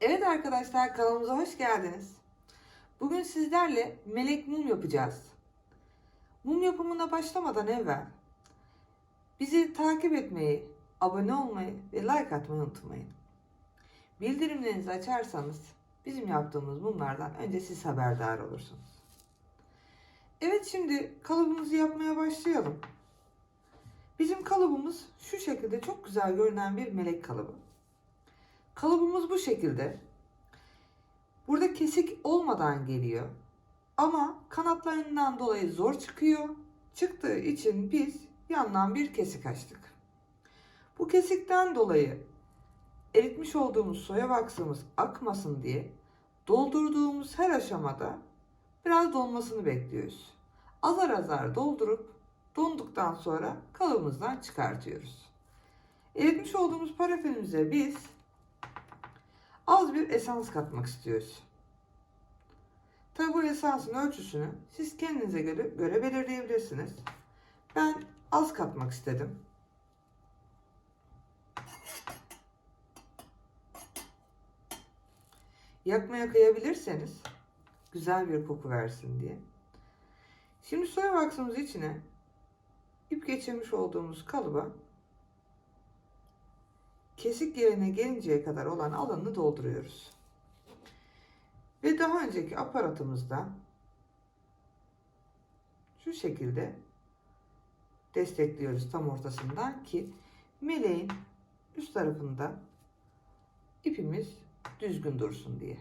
Evet arkadaşlar kanalımıza hoş geldiniz. Bugün sizlerle melek mum yapacağız. Mum yapımına başlamadan evvel bizi takip etmeyi, abone olmayı ve like atmayı unutmayın. Bildirimlerinizi açarsanız bizim yaptığımız mumlardan önce siz haberdar olursunuz. Evet şimdi kalıbımızı yapmaya başlayalım. Bizim kalıbımız şu şekilde çok güzel görünen bir melek kalıbı. Kalıbımız bu şekilde. Burada kesik olmadan geliyor. Ama kanatlarından dolayı zor çıkıyor. Çıktığı için biz yandan bir kesik açtık. Bu kesikten dolayı eritmiş olduğumuz soya baksımız akmasın diye doldurduğumuz her aşamada biraz donmasını bekliyoruz. Azar azar doldurup donduktan sonra kalıbımızdan çıkartıyoruz. Eritmiş olduğumuz parafinimize biz az bir esans katmak istiyoruz. Tabi bu esansın ölçüsünü siz kendinize göre, göre belirleyebilirsiniz. Ben az katmak istedim. Yakmaya kıyabilirseniz güzel bir koku versin diye. Şimdi soya vaksımızı içine ip geçirmiş olduğumuz kalıba kesik yerine gelinceye kadar olan alanını dolduruyoruz. Ve daha önceki aparatımızda şu şekilde destekliyoruz tam ortasından ki meleğin üst tarafında ipimiz düzgün dursun diye.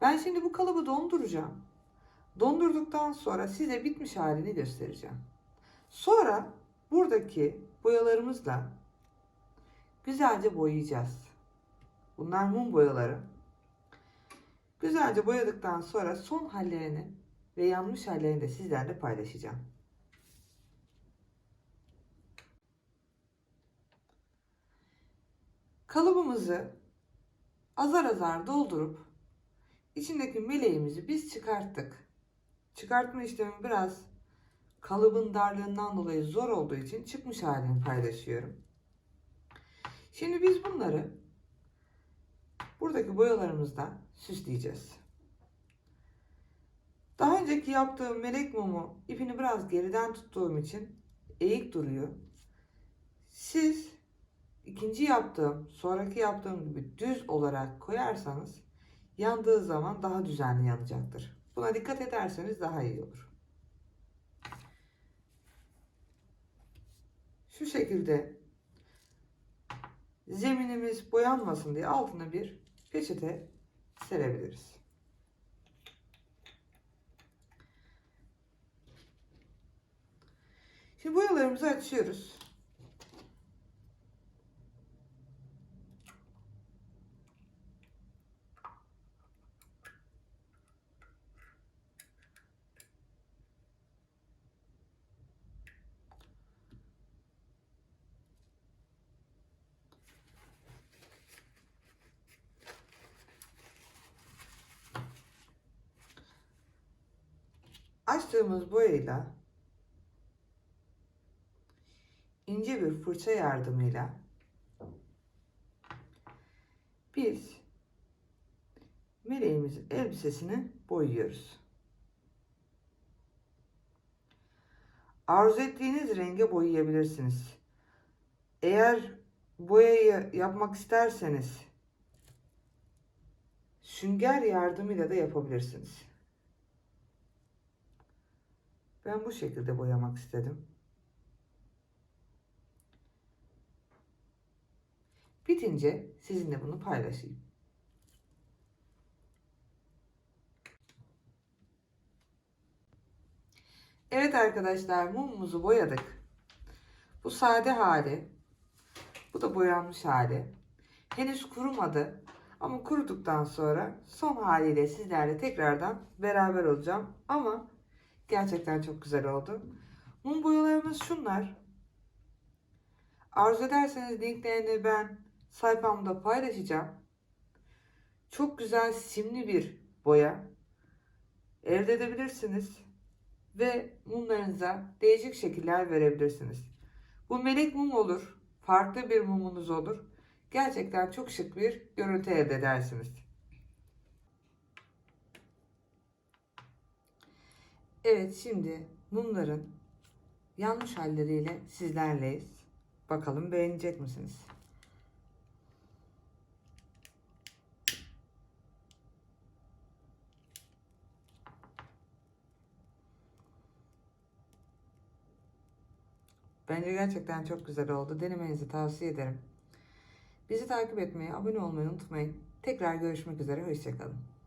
Ben şimdi bu kalıbı donduracağım. Dondurduktan sonra size bitmiş halini göstereceğim. Sonra buradaki boyalarımızla güzelce boyayacağız. Bunlar mum boyaları. Güzelce boyadıktan sonra son hallerini ve yanmış hallerini de sizlerle paylaşacağım. Kalıbımızı azar azar doldurup içindeki meleğimizi biz çıkarttık. Çıkartma işlemi biraz kalıbın darlığından dolayı zor olduğu için çıkmış halini paylaşıyorum. Şimdi biz bunları buradaki boyalarımızla süsleyeceğiz. Daha önceki yaptığım melek mumu ipini biraz geriden tuttuğum için eğik duruyor. Siz ikinci yaptığım, sonraki yaptığım gibi düz olarak koyarsanız yandığı zaman daha düzenli yanacaktır. Buna dikkat ederseniz daha iyi olur. Şu şekilde zeminimiz boyanmasın diye altına bir peçete serebiliriz. Şimdi boyalarımızı açıyoruz. Açtığımız boyayla ince bir fırça yardımıyla biz meleğimizin elbisesini boyuyoruz. Arzu ettiğiniz renge boyayabilirsiniz. Eğer boyayı yapmak isterseniz sünger yardımıyla da yapabilirsiniz. Ben bu şekilde boyamak istedim. Bitince sizinle bunu paylaşayım. Evet arkadaşlar mumumuzu boyadık. Bu sade hali. Bu da boyanmış hali. Henüz kurumadı. Ama kuruduktan sonra son haliyle sizlerle tekrardan beraber olacağım. Ama gerçekten çok güzel oldu. Mum boyalarımız şunlar. Arzu ederseniz linklerini ben sayfamda paylaşacağım. Çok güzel simli bir boya elde edebilirsiniz ve mumlarınıza değişik şekiller verebilirsiniz. Bu melek mum olur, farklı bir mumunuz olur. gerçekten çok şık bir görüntü elde edersiniz. Evet şimdi mumların yanmış halleriyle sizlerleyiz. Bakalım beğenecek misiniz? Bence gerçekten çok güzel oldu. Denemenizi tavsiye ederim. Bizi takip etmeyi, abone olmayı unutmayın. Tekrar görüşmek üzere. Hoşçakalın.